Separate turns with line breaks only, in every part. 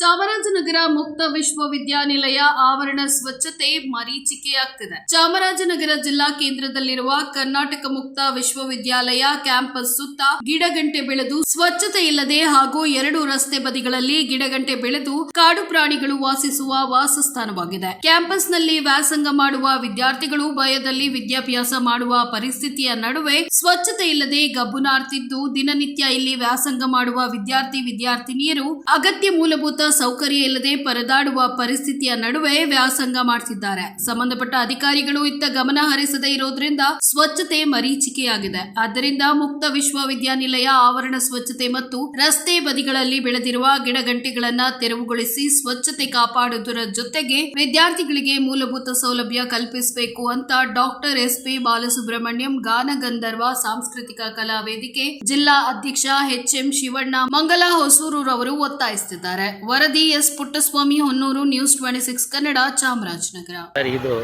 ಚಾಮರಾಜನಗರ ಮುಕ್ತ ವಿಶ್ವವಿದ್ಯಾನಿಲಯ ಆವರಣ ಸ್ವಚ್ಛತೆ ಮರೀಚಿಕೆಯಾಗ್ತಿದೆ. ಚಾಮರಾಜನಗರ ಜಿಲ್ಲಾ ಕೇಂದ್ರದಲ್ಲಿರುವ ಕರ್ನಾಟಕ ಮುಕ್ತ ವಿಶ್ವವಿದ್ಯಾಲಯ ಕ್ಯಾಂಪಸ್ ಸುತ್ತ ಗಿಡಗಂಟೆ ಬೆಳೆದು ಸ್ವಚ್ಛತೆ ಇಲ್ಲದೆ ಹಾಗೂ ಎರಡು ರಸ್ತೆ ಬದಿಗಳಲ್ಲಿ ಗಿಡಗಂಟೆ ಬೆಳೆದು ಕಾಡು ಪ್ರಾಣಿಗಳು ವಾಸಿಸುವ ವಾಸಸ್ಥಾನವಾಗಿದೆ. ಕ್ಯಾಂಪಸ್ನಲ್ಲಿ ವ್ಯಾಸಂಗ ಮಾಡುವ ವಿದ್ಯಾರ್ಥಿಗಳು ಭಯದಲ್ಲಿ ವಿದ್ಯಾಭ್ಯಾಸ ಮಾಡುವ ಪರಿಸ್ಥಿತಿಯ ನಡುವೆ ಸ್ವಚ್ಛತೆ ಇಲ್ಲದೆ ಗಬ್ಬುನಾರ್ತಿದ್ದು ದಿನನಿತ್ಯ ಇಲ್ಲಿ ವ್ಯಾಸಂಗ ಮಾಡುವ ವಿದ್ಯಾರ್ಥಿ, ವಿದ್ಯಾರ್ಥಿನಿಯರು ಅಗತ್ಯ ಮೂಲಭೂತ ಸೌಕರ್ಯ ಇಲ್ಲದೆ ಪರದಾಡುವ ಪರಿಸ್ಥಿತಿಯ ನಡುವೆ ವ್ಯಾಸಂಗ ಮಾಡ್ತಿದ್ದಾರೆ. ಸಂಬಂಧಪಟ್ಟ ಅಧಿಕಾರಿಗಳು ಇತ್ತ ಗಮನ ಹರಿಸದೇ ಇರೋದ್ರಿಂದ ಸ್ವಚ್ಛತೆ ಮರೀಚಿಕೆಯಾಗಿದೆ. ಆದ್ದರಿಂದ ಮುಕ್ತ ವಿಶ್ವವಿದ್ಯಾನಿಲಯ ಆವರಣ ಸ್ವಚ್ಛತೆ ಮತ್ತು ರಸ್ತೆ ಬದಿಗಳಲ್ಲಿ ಬೆಳೆದಿರುವ ಗಿಡಗಂಟೆಗಳನ್ನ ತೆರವುಗೊಳಿಸಿ ಸ್ವಚ್ಛತೆ ಕಾಪಾಡುವುದರ ಜೊತೆಗೆ ವಿದ್ಯಾರ್ಥಿಗಳಿಗೆ ಮೂಲಭೂತ ಸೌಲಭ್ಯ ಕಲ್ಪಿಸಬೇಕು ಅಂತ ಡಾಕ್ಟರ್ ಎಸ್ ಪಿ ಬಾಲಸುಬ್ರಹ್ಮಣ್ಯಂ ಗಾನಗಂಧರ್ವ ಸಾಂಸ್ಕೃತಿಕ ಕಲಾ ವೇದಿಕೆ ಜಿಲ್ಲಾ ಅಧ್ಯಕ್ಷ ಎಚ್ ಎಂ ಶಿವಣ್ಣ ಮಂಗಲ ಹೊಸೂರವರು ಒತ್ತಾಯಿಸುತ್ತಿದ್ದಾರೆ. ವರದಿ S Puttaswamy Honnur news twenty six, Kannada Chamarajanagar.
Sir, ಇದು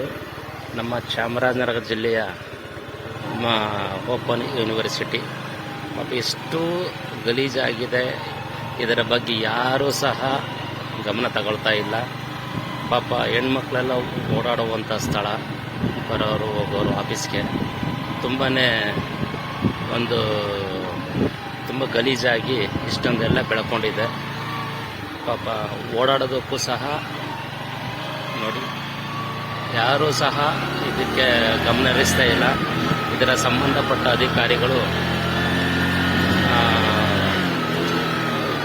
ನಮ್ಮ ಚಾಮರಾಜನಗರ ಜಿಲ್ಲೆಯ ಓಪನ್ ಯೂನಿವರ್ಸಿಟಿ. ಮತ್ತು ಎಷ್ಟು ಗಲೀಜಾಗಿದೆ, ಇದರ ಬಗ್ಗೆ ಯಾರೂ ಸಹ ಗಮನ ತಗೊಳ್ತಾ ಇಲ್ಲ. ಪಾಪ ಹೆಣ್ಮಕ್ಳೆಲ್ಲ ಓಡಾಡುವಂಥ ಸ್ಥಳ, ಬರೋರು, ಹೋಗೋರು ಆಫೀಸ್ಗೆ. ತುಂಬಾ ಒಂದು, ತುಂಬ ಗಲೀಜಾಗಿ ಇಷ್ಟೊಂದೆಲ್ಲ ಬೆಳ್ಕೊಂಡಿದೆ. ಪಾಪ ಓಡಾಡೋದಕ್ಕೂ ಸಹ ನೋಡಿ, ಯಾರೂ ಸಹ ಇದಕ್ಕೆ ಗಮನ ಹರಿಸ್ತಾ ಇಲ್ಲ. ಇದರ ಸಂಬಂಧಪಟ್ಟ ಅಧಿಕಾರಿಗಳು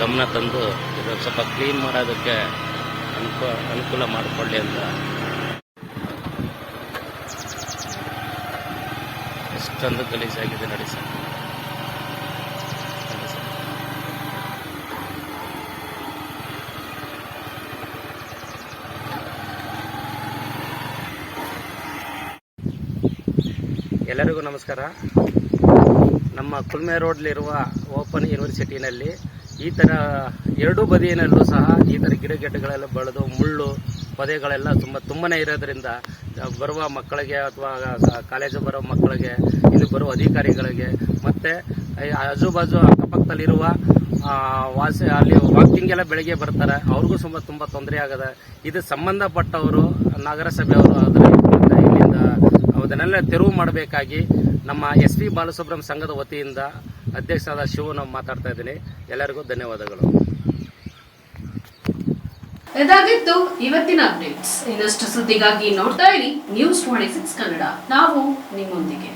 ಗಮನ ತಂದು ಇದನ್ನು ಸ್ವಲ್ಪ ಕ್ಲೀನ್ ಮಾಡೋದಕ್ಕೆ ಅನುಕೂ, ಅನುಕೂಲ ಮಾಡಿಕೊಳ್ಳಿ ಅಂತ. ಎಷ್ಟೊಂದು ಗಲೀಜಾಗಿದೆ ನೋಡಿ ಸರ್. ಎಲ್ಲರಿಗೂ ನಮಸ್ಕಾರ. ನಮ್ಮ ಕುಲ್ಮೆ ರೋಡ್ಲಿರುವ ಓಪನ್ ಯೂನಿವರ್ಸಿಟಿನಲ್ಲಿ ಈ ಥರ ಎರಡೂ ಬದಿಯಲ್ಲೂ ಸಹ ಈ ಥರ ಗಿಡಗಡ್ಡೆಗಳೆಲ್ಲ ಬೆಳೆದು ಮುಳ್ಳು ಪೊದೆಗಳೆಲ್ಲ ತುಂಬ ತುಂಬನೇ ಇರೋದ್ರಿಂದ ಬರುವ ಮಕ್ಕಳಿಗೆ ಅಥವಾ ಕಾಲೇಜು ಬರೋ ಮಕ್ಕಳಿಗೆ, ಇಲ್ಲಿ ಬರುವ ಅಧಿಕಾರಿಗಳಿಗೆ, ಮತ್ತು ಆಜುಬಾಜು ಅಕ್ಕಪಕ್ಕದಲ್ಲಿರುವ ವಾಸಿ, ಅಲ್ಲಿ ವಾಕಿಂಗ್ ಎಲ್ಲ ಬೆಳಿಗ್ಗೆ ಬರ್ತಾರೆ. ಅವ್ರಿಗೂ ತುಂಬ ತುಂಬ ತೊಂದರೆ ಆಗದೆ. ಇದು ಸಂಬಂಧಪಟ್ಟವರು, ನಗರಸಭೆಯವರು ಆದರೆ ಮತ್ತೆ ತೆರವು ಮಾಡಬೇಕಾಗಿ ನಮ್ಮ ಎಸ್ ಪಿ ಬಾಲಸುಬ್ರಹ್ಮ ಸಂಘದ ವತಿಯಿಂದ ಅಧ್ಯಕ್ಷರಾದ ಶಿವನ ಮಾತಾಡ್ತಾ ಇದ್ದೀನಿ. ಎಲ್ಲರಿಗೂ ಧನ್ಯವಾದಗಳು.
ಇದಾಗಿತ್ತು ಇವತ್ತಿನ ಅಪ್ಡೇಟ್ಸ್. ಇನ್ನಷ್ಟು ಸುದ್ದಿಗಾಗಿ ನೋಡ್ತಾ ಇರಿ. News twenty six Kannada. ನಾವು ನಿಮ್ಮೊಂದಿಗೆ.